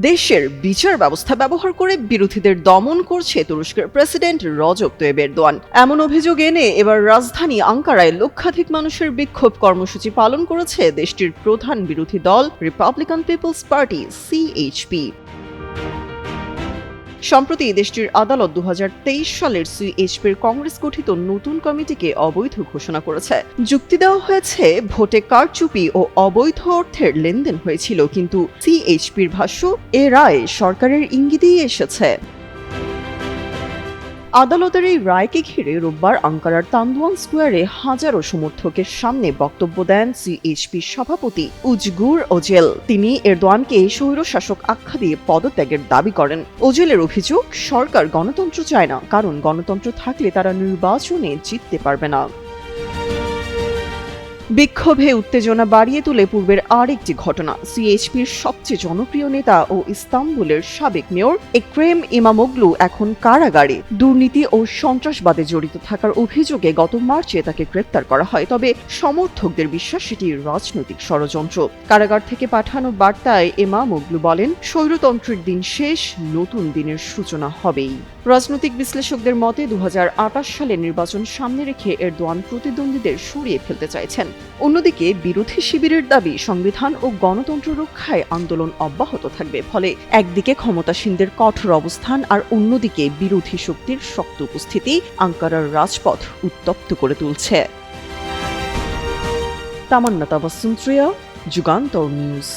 দেশের বিচার ব্যবস্থা ব্যবহার করে বিরোধীদের দমন করছে তুরস্কের প্রেসিডেন্ট রজব তৈব এরদোয়ান। এমন অভিযোগ এনে এবার রাজধানী আঙ্কারায় লক্ষাধিক মানুষের বিক্ষোভ কর্মসূচি পালন করেছে দেশটির প্রধান বিরোধী দল রিপাবলিকান পিপলস পার্টি সিএইচপি সম্প্রতি দেশটির আদালত দু হাজার তেইশ সালের সিএইচপির কংগ্রেস গঠিত নতুন কমিটিকে অবৈধ ঘোষণা করেছে। যুক্তি দেওয়া হয়েছে, ভোটে কারচুপি ও অবৈধ অর্থের লেনদেন হয়েছিল, কিন্তু সিএইচপির ভাষ্য, এ রায় সরকারের ইঙ্গিতেই এসেছে। আদালতের এই রায়কে ঘিরে রোববার আঙ্কারার তান্দুয়ান স্কোয়ারে হাজারো সমর্থকের সামনে বক্তব্য দেন সিএইচপির সভাপতি উজগুর ওজেল। তিনি এরদোয়ানকে স্বৈরশাসক আখ্যা দিয়ে পদত্যাগের দাবি করেন। ওজেলের অভিযোগ, সরকার গণতন্ত্র চায় না, কারণ গণতন্ত্র থাকলে তারা নির্বাচনে জিততে পারবে না। বিক্ষোভে উত্তেজনা বাড়িয়ে তুলে পূর্বের আরেকটি ঘটনা। সিএইচপির সবচেয়ে জনপ্রিয় নেতা ও ইস্তাম্বুলের সাবেক মেয়র এক্রেম ইমামোগলু এখন কারাগারে। দুর্নীতি ও সন্ত্রাসবাদে জড়িত থাকার অভিযোগে গত মার্চে তাকে গ্রেপ্তার করা হয়। তবে সমর্থকদের বিশ্বাস সেটি রাজনৈতিক ষড়যন্ত্র। কারাগার থেকে পাঠানো বার্তায় ইমামোগলু বলেন, স্বৈরতন্ত্রের দিন শেষ, নতুন দিনের সূচনা হবেই। রাজনৈতিক বিশ্লেষকদের মতে দু সালের নির্বাচন সামনে রেখে এরদোয়ান প্রতিদ্বন্দ্বীদের সরিয়ে ফেলতে চাইছেন। অন্যদিকে বিরোধী শিবিরের দাবি, সংবিধান ও গণতন্ত্র রক্ষায় আন্দোলন অব্যাহত থাকবে। ফলে একদিকে ক্ষমতাসীনদের কঠোর অবস্থান আর অন্যদিকে বিরোধী শক্তির শক্ত উপস্থিতি আঙ্কারার রাজপথ উত্তপ্ত করে তুলছে। তামান্না তাবাসুন্ত্রিয়া যুগান্তর নিউজ।